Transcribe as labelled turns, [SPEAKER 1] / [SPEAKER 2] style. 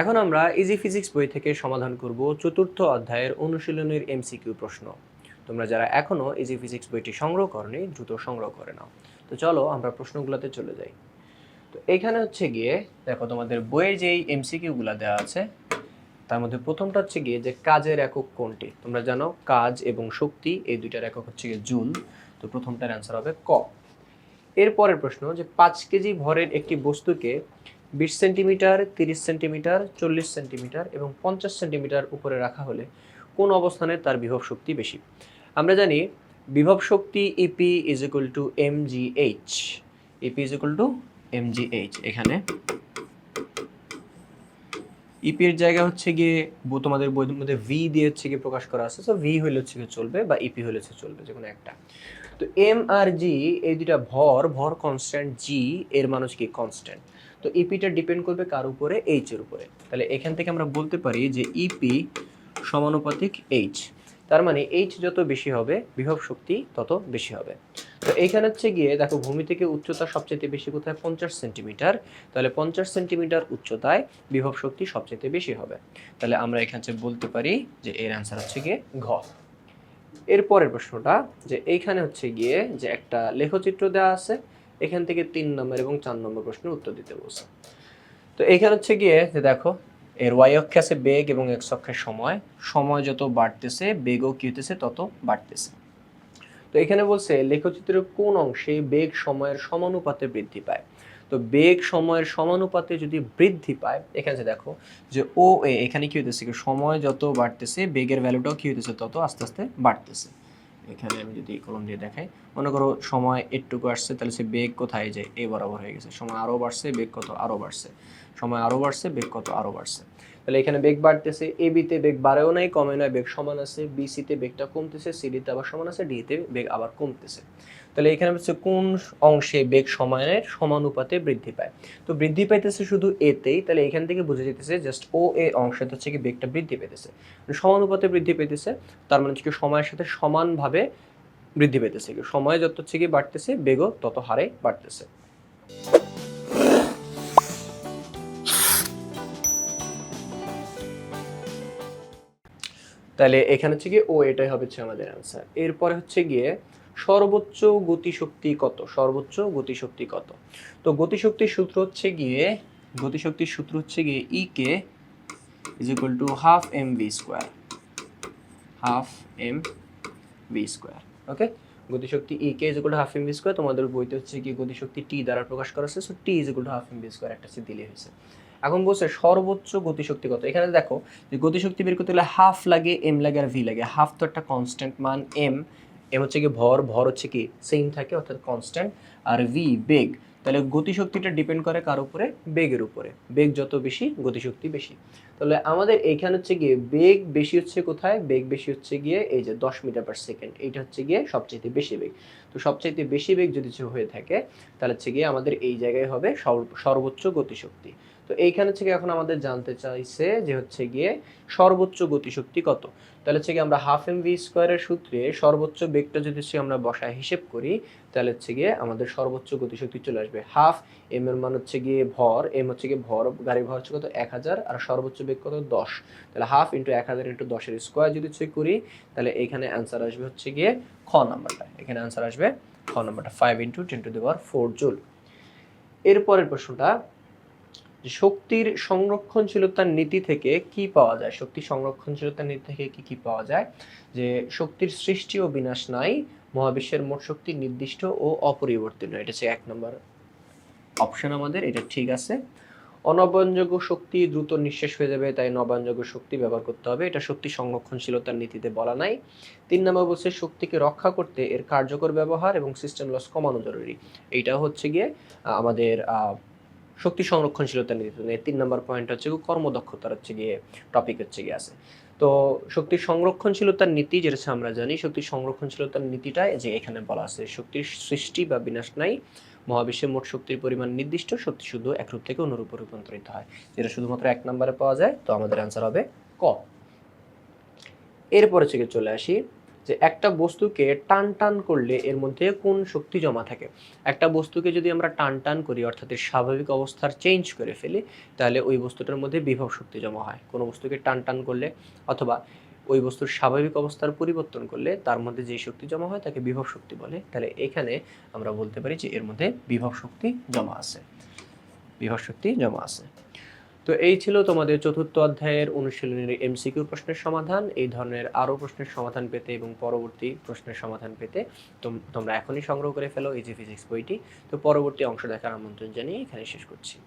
[SPEAKER 1] এখন আমরা easy physics বই থেকে সমাধান করব চতুর্থ অধ্যায়ের অনুশীলনের এমসিকিউ প্রশ্ন। তোমরা যারা এখনও ইজি ফিজিক্স বইটি সংগ্রহ করনি, দ্রুত সংগ্রহ করে নাও। তো চলো আমরা প্রশ্নগুলোতে চলে যাই। তো এখানে হচ্ছে গিয়ে, দেখো তোমাদের বইয়ে যেই এমসিকিউগুলো দেওয়া আছে, তার মধ্যে প্রথমটা হচ্ছে গিয়ে যে কাজের একক কোনটি? তোমরা জানো কাজ এবং শক্তি, এই দুইটার একক হচ্ছে গিয়ে জুল। তো প্রথমটার অ্যান্সার হবে ক। এরপরের প্রশ্ন যে পাঁচ কেজি ভরের একটি বস্তুকে বিশ সেন্টিমিটার, তিরিশ সেন্টিমিটার, চল্লিশ সেন্টিমিটার এবং পঞ্চাশ সেন্টিমিটার উপরে রাখা হলে কোন অবস্থানে তার বিভব শক্তি বেশি? আমরা জানি বিভব শক্তি E P is equal to M G H E P is equal to M G H এখানে ইপির জায়গা হচ্ছে গিয়ে তোমাদের বইয়ের মধ্যে ভি দিয়ে হচ্ছে গিয়ে প্রকাশ করা আছে। তো ভি হইলে হচ্ছে গিয়ে চলবে বা ইপি হইলে হচ্ছে চলবে যে কোনো একটা। তো এম আর জি এই দুটা ভর ভর কনস্ট্যান্ট জি এর মান হচ্ছে কি কনস্ট্যান্ট তো ইপিটা ডিপেন্ড করবে কার উপরে? এইচ এর উপরে। তাহলে এখান থেকে আমরা বলতে পারি যে ইপি সমানুপাতিক এইচ তার মানে এইচ যত বেশি হবে, বিভব শক্তি তত বেশি হবে। তো এইখানে হচ্ছে গিয়ে, দেখো ভূমি থেকে উচ্চতা সবচেয়ে বেশি কোথায়? পঞ্চাশ সেন্টিমিটার। তাহলে পঞ্চাশ সেন্টিমিটার উচ্চতায় বিভব শক্তি সবচেয়ে বেশি হবে। তাহলে আমরা এখানে বলতে পারি যে এর অ্যান্সার হচ্ছে গিয়ে ঘ। এরপরের প্রশ্নটা, যে এইখানে হচ্ছে গিয়ে যে একটা লেখচিত্র দেওয়া আছে, এখান থেকে তিন নম্বর এবং চার নম্বর প্রশ্নের উত্তর দিতে বলছে। তো এইখানে হচ্ছে গিয়ে যে দেখো, এর ওয়াই অক্ষে আছে বেগ এবং এক্স অক্ষে সময়। সময় যত বাড়তেছে, বেগও কি হতেছে তত বাড়তেছে। তো এখানে বলছে, লেখচিত্রের কোন অংশে বেগ সময়ের সমানুপাতে বৃদ্ধি পায়। তো বেগ সময়ের সমানুপাতে যদি বৃদ্ধি পায়, এখানে যে দেখো যে ও এ এখানে কি হইতেছে সময় যত বাড়তেছে, বেগের ভ্যালুটাও কি হইতেছে? তত আস্তে আস্তে বাড়তেছে। এখানে আমি যদি কলম দিয়ে দেখাই, মনে করো সময় এটুকু আসছে, তাহলে সে বেগ কোথায়? যায় এ বরাবর হয়ে গেছে। সময় আরও বাড়ছে, বেগ কত? আরও বাড়ছে। সময় আরও বাড়ছে, বেগ কত? আরও বাড়ছে। তাহলে এখানে বেগ বাড়তেছে এ বিতে বেগ বাড়েও নাই, কমে নয়, বেগ সমান আছে। বি সিতে বেগটা কমতেছে সিডিতে আবার সমান আছে ডিতে বেগ আবার কমতেছে। তাহলে এখানে হচ্ছে কোন অংশে বেগ সময়ের সমানুপাতে বৃদ্ধি পায়? তো বৃদ্ধি পাইতেছে শুধু এতেই, তাহলে এখান থেকে বুঝে যেতেছে জাস্ট ও এ অংশে হচ্ছে কি বেগটা বৃদ্ধি পেতেছে মানে সমানুপাতে বৃদ্ধি পেতেছে তার মানে হচ্ছে কি সময়ের সাথে সমানভাবে বৃদ্ধি পেতেছে কি। সময় যত হচ্ছে কি বাড়তেছে, বেগও তত হারে বাড়তেছে। তাহলে এখানে হচ্ছে গিয়ে ও এটাই হবে হচ্ছে আমাদের অ্যান্সার এরপরে হচ্ছে গিয়ে সর্বোচ্চ গতিশক্তি কত? সর্বোচ্চ গতিশক্তি কত? তো গতিশক্তির সূত্র হচ্ছে গিয়ে, গতিশক্তির সূত্র হচ্ছে গিয়ে E K is equal to half M V square half M V square okay গতিশক্তি E K is equal to half M V square তোমাদের বইতে হচ্ছে কি গতিশক্তি টি দ্বারা প্রকাশ করা হচ্ছে so T is equal to half M V square একটা দিলে হয়েছে। এখন বলছে সর্বোচ্চ গতিশক্তি কত? এখানে দেখো যে গতিশক্তি বের করতে হলে হাফ লাগে এম লাগে আর ভি লাগে। হাফ তো একটা কনস্ট্যান্ট মান এম এম হচ্ছে কি ভর ভর হচ্ছে কি সেম থাকে, অর্থাৎ কনস্ট্যান্ট আর ভি বেগ। তাহলে গতিশক্তিটা ডিপেন্ড করে কার উপরে? বেগের উপরে। বেগ যত বেশি, গতিশক্তি বেশি। তাহলে আমাদের এইখানে হচ্ছে গিয়ে বেগ বেশি হচ্ছে কোথায়? বেগ বেশি হচ্ছে গিয়ে এই যে দশ মিটার পার সেকেন্ড এইটা হচ্ছে গিয়ে সবচাইতে বেশি বেগ। তো সবচাইতে বেশি বেগ যদি হয়ে থাকে, তাহলে হচ্ছে গিয়ে আমাদের এই জায়গায় হবে সর্ব- সর্বোচ্চ গতিশক্তি। তো এইখানে থেকে এখন আমাদের জানতে চাইছে যে হচ্ছে গিয়ে সর্বোচ্চ গতিশক্তি কত? তাহলে হচ্ছে গিয়ে আমরা হাফ এম ভি স্কোয়ারের সূত্রে সর্বোচ্চ বেগটা যদি হচ্ছে আমরা বসায় হিসেব করি, তাহলে হচ্ছে গিয়ে আমাদের সর্বোচ্চ গতিশক্তি চলে আসবে। হাফ এম এর মান হচ্ছে গিয়ে ভর এম হচ্ছে গিয়ে ভর, গাড়ির ভর হচ্ছে কত? এক হাজার, আর সর্বোচ্চ বেগ কত? দশ। তাহলে হাফ ইন্টু এক হাজার ইন্টু দশের স্কোয়ার যদি হচ্ছে করি, তাহলে এখানে অ্যান্সার আসবে হচ্ছে গিয়ে খ নাম্বারটা। এখানে অ্যান্সার আসবে খ নাম্বারটা। Five into ten to power four joule. এরপরের প্রশ্নটা শক্তির সংরক্ষণশীলতার নীতি থেকে কি পাওয়া যায়? শক্তি সংরক্ষণশীলতার নীতি থেকে কি কি পাওয়া যায়? যে শক্তির সৃষ্টি ও বিনাশ নাই, মহাবিশ্বের মোট শক্তি নির্দিষ্ট ও অপরিবর্তনীয়। এটা হচ্ছে এক নম্বর অপশন আমাদের, এটা ঠিক আছে। অনবয়নযোগ্য শক্তি দ্রুত নিঃশেষ হয়ে যাবে, তাই নবায়নযোগ্য শক্তি ব্যবহার করতে হবে। এটা শক্তি সংরক্ষণশীলতার নীতিতে বলা নাই। তিন নম্বর বলছে শক্তিকে রক্ষা করতে এর কার্যকর ব্যবহার এবং সিস্টেম লস কমানো জরুরি। এইটা হচ্ছে গিয়ে আমাদের শক্তি সংরক্ষণশীলতার নীতি মানে তিন নম্বর পয়েন্ট হচ্ছে কর্মদক্ষতার হচ্ছে গিয়ে টপিক হচ্ছে গিয়ে আছে। তো শক্তির সংরক্ষণশীলতার নীতি যেটা আমরা জানি শক্তির সংরক্ষণশীলতার নীতিটা যে এখানে বলা আছে, শক্তির সৃষ্টি বা বিনাশ নাই মহাবিশ্বের মোট শক্তির পরিমাণ নির্দিষ্ট, শক্তি শুধু একরূপ থেকে অনুরূপে রূপান্তরিত হয়। যেটা শুধুমাত্র এক নম্বরে পাওয়া যায়, তো আমাদের অ্যান্সার হবে ক। এরপরে থেকে চলে আসি যে একটা বস্তুকে টান টান করলে এর মধ্যে কোন শক্তি জমা থাকে? একটা বস্তুকে যদি আমরা টান টান করি, অর্থাৎ এর স্বাভাবিক অবস্থার চেঞ্জ করে ফেলি, তাহলে ওই বস্তুটার মধ্যে বিভব শক্তি জমা হয়। কোনো বস্তুকে টান টান করলে অথবা ওই বস্তুর স্বাভাবিক অবস্থার পরিবর্তন করলে তার মধ্যে যে শক্তি জমা হয় তাকে বিভব শক্তি বলে। তাহলে এখানে আমরা বলতে পারি যে এর মধ্যে বিভব শক্তি জমা আছে। বিভব শক্তি জমা আছে। তো এই ছিল তোমাদের চতুর্থ অধ্যায়ের অনুশীলনের এমসিকিউ প্রশ্নের সমাধান। এই ধরনের আরও প্রশ্নের সমাধান পেতে এবং পরবর্তী প্রশ্নের সমাধান পেতে তোম- তোমরা এখনই সংগ্রহ করে ফেলো এই যে ফিজিক্স বইটি। তো পরবর্তী অংশ দেখার আমন্ত্রণ জানিয়ে এখানে শেষ করছি।